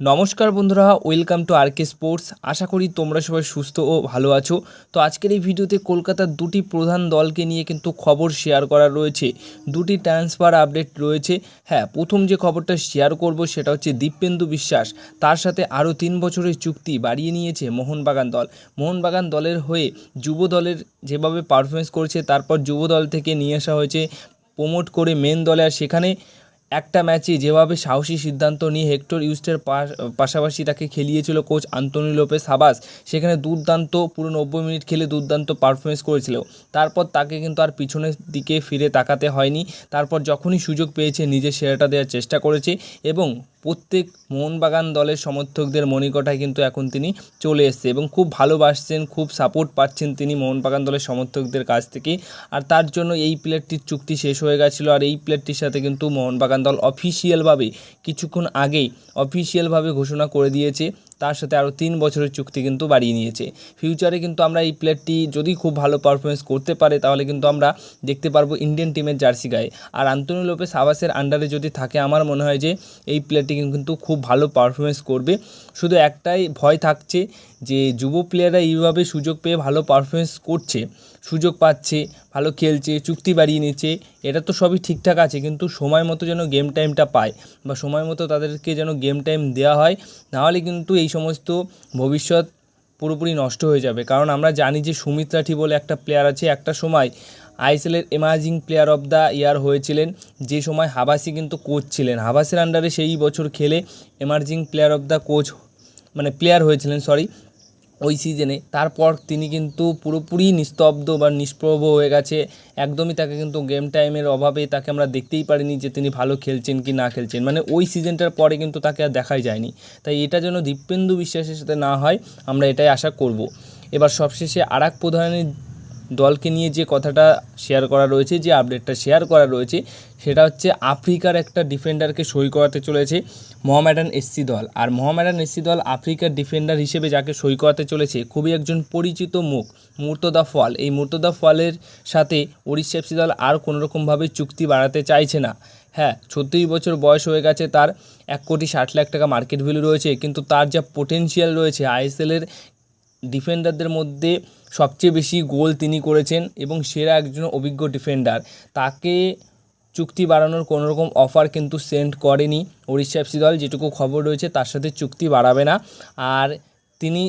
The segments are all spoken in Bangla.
নমস্কার বন্ধুরা ওয়েলকাম টু আরকে স্পোর্টস আশা করি তোমরা সবাই সুস্থ ও ভালো আছো। তো আজকের এই ভিডিওতে কলকাতার দুটি প্রধান দলকে নিয়ে কিন্তু খবর শেয়ার করা রয়েছে। দুটি ট্রান্সফার আপডেট রয়েছে। হ্যাঁ প্রথম যে খবরটা শেয়ার করব সেটা হচ্ছে দীপেন্দু বিশ্বাস। তার সাথে আরও তিন বছরের চুক্তি বাড়িয়ে নিয়েছে মোহনবাগান দল। মোহনবাগান দলের হয়ে যুব দলের যেভাবে পারফরমেন্স করেছে, তারপর যুব দল থেকে নিয়ে আসা হয়েছে প্রমোট করে মেন দলে। আর সেখানে একটা ম্যাচে যেভাবে সাহসী সিদ্ধান্ত নিয়ে হেক্টর ইউস্টের পাশ- পাশাপাশি তাকে খেলিয়েছিল কোচ আন্তনি লোপে সাবাস, সেখানে দুর্দান্ত পুরো নব্বই মিনিট খেলে দুর্দান্ত পারফরমেন্স করেছিল। তারপর তাকে কিন্তু আর পিছনের দিকে ফিরে তাকাতে হয়নি। তারপর যখনই সুযোগ পেয়েছে, নিজের সেরাটা দেওয়ার চেষ্টা করেছে এবং প্রত্যেক মোহনবাগান দলের সমর্থকদের মনিকটায় কিন্তু এখন তিনি চলে এসছে এবং খুব ভালোবাসছেন, খুব সাপোর্ট পাচ্ছেন তিনি মোহনবাগান দলের সমর্থকদের কাছ থেকে। আর তার জন্য এই প্লেয়ারটির চুক্তি শেষ হয়ে গেছিল আর এই প্লেয়ারটির সাথে কিন্তু মোহনবাগান দল অফিসিয়ালভাবে কিছুক্ষণ আগেই অফিসিয়ালভাবে ঘোষণা করে দিয়েছে। তার সাথে আরও তিন বছরের চুক্তি কিন্তু বাড়িয়ে নিয়েছে। ফিউচারে কিন্তু আমরা এই প্লেয়ারটি যদি খুব ভালো পারফরমেন্স করতে পারে, তাহলে কিন্তু আমরা দেখতে পারব ইন্ডিয়ান টিমের জার্সি গায়ে। আর আন্তনি লোপে সাবাসের আন্ডারে যদি থাকে, আমার মনে হয় যে এই প্লেয়ারটি কিন্তু খুব ভালো পারফরমেন্স করবে। শুধু একটাই ভয় থাকছে যে যুব প্লেয়াররা এইভাবে সুযোগ পেয়ে ভালো পারফরমেন্স করছে। সুযোগ পাচ্ছে, ভালো খেলছে, চুক্তি বাড়িয়ে নিচ্ছে, এটা তো সবই ঠিকঠাক আছে, কিন্তু সময় মতো যেন গেম টাইমটা পায় বা সময় মতো তাদেরকে যেন গেম টাইম দেওয়া হয়, নাহলে কিন্তু এই সমস্ত ভবিষ্যৎ পুরোপুরি নষ্ট হয়ে যাবে। কারণ আমরা জানি যে সুমিত রাঠি বলে একটা প্লেয়ার আছে, একটা সময় আইএসএলের emerging player of the year হয়েছিলেন, যে সময় হাবাসি কিন্তু কোচ ছিলেন। হাবাসের আন্ডারে সেই বছর খেলে emerging player of the coach মানে প্লেয়ার হয়েছিলেন সরি ওই সিজনে তারপর তিনি কিন্তু পুরোপুরি নিস্তব্ধ বা নিষ্প্রভ হয়ে গেছে। একদমই তাকে কিন্তু গেম টাইমের অভাবে তাকে আমরা দেখতেই পারিনি যে তিনি ভালো খেলছেন কি না খেলছেন। মানে ওই সিজনটার পরে কিন্তু তাকে আর দেখাই যায়নি। তাই এটা যেন দীপেন্দু বিশ্বাসের সাথে না হয়, আমরা এটাই আশা করব। এবার সবশেষে আর এক প্রধানের দলকে নিয়ে যে কথাটা শেয়ার করা রয়েছে, যে আপডেটটা শেয়ার করা রয়েছে, সেটা হচ্ছে আফ্রিকার একটা ডিফেন্ডারকে সই করাতে চলেছে মোহামেডান এসসি দল। আর মোহামেডান এসসি দল আফ্রিকার ডিফেন্ডার হিসেবে যাকে সই করাতে চলেছে, খুবই একজন পরিচিত মুখ, মুর্তদা ফল এই মুর্তদা ফলের সাথে উড়িষ্যা এফসি দল আর কোনোরকমভাবে চুক্তি বাড়াতে চাইছে না। হ্যাঁ ছত্রিশ বছর বয়স হয়ে গেছে তার, এক কোটি ষাট লাখ টাকা মার্কেট ভ্যালু রয়েছে, কিন্তু তার যা পোটেনশিয়াল রয়েছে আইএসএলের ডিফেন্ডারদের মধ্যে সবচেয়ে বেশি গোল তিনি করেছেন এবং সেরা একজন অভিজ্ঞ ডিফেন্ডার তাকে চুক্তি বাড়ানোর কোনো রকম অফার কিন্তু সেন্ড করেনি উড়িষ্যা এফসি দল, যেটুকু খবর রয়েছে তার সাথে চুক্তি বাড়াবে না। আর তিনি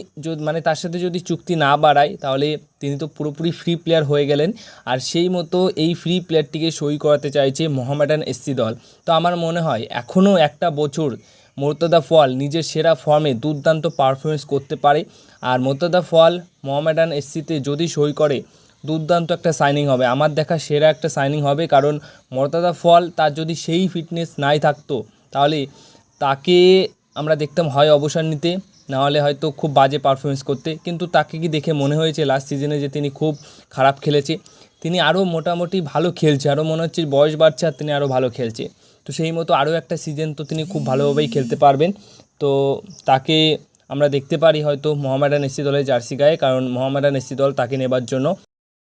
মানে তার সাথে যদি চুক্তি না বাড়ায়, তাহলে তিনি তো পুরোপুরি ফ্রি প্লেয়ার হয়ে গেলেন। আর সেই মতো এই ফ্রি প্লেয়ারটিকে সই করাতে চাইছে মোহামেডান এসসি দল। তো আমার মনে হয় এখনও একটা বছর মোর্তদা ফল নিজের সেরা ফর্মে দুর্দান্ত পারফরমেন্স করতে পারে। আর মোর্তদা ফল মোহামেডান এসসিতে যদি সই করে, দুর্দান্ত একটা সাইনিং হবে। আমার দেখা সেরা একটা সাইনিং হবে কারণ মর্তাদা ফল তার যদি সেই ফিটনেস নাই থাকতো, তাহলে তাকে আমরা দেখতাম হয় অবসর নিতে, নাহলে হয়তো খুব বাজে পারফরমেন্স করতে। কিন্তু তাকে কি দেখে মনে হয়েছে লাস্ট সিজনে যে তিনি খুব খারাপ খেলেছে? তিনি আরও মোটামুটি ভালো খেলছে আরও মনে হচ্ছে বয়স বাড়ছে আর তিনি আরও ভালো খেলছে। তো সেই মতো আরও একটা সিজন তো তিনি খুব ভালোভাবেই খেলতে পারবেন। তো তাকে আমরা দেখতে পারি হয়তো মোহামেডান এসি দলের জার্সি গায়ে, কারণ মোহামেডান এসি দল তাকে নেবার জন্য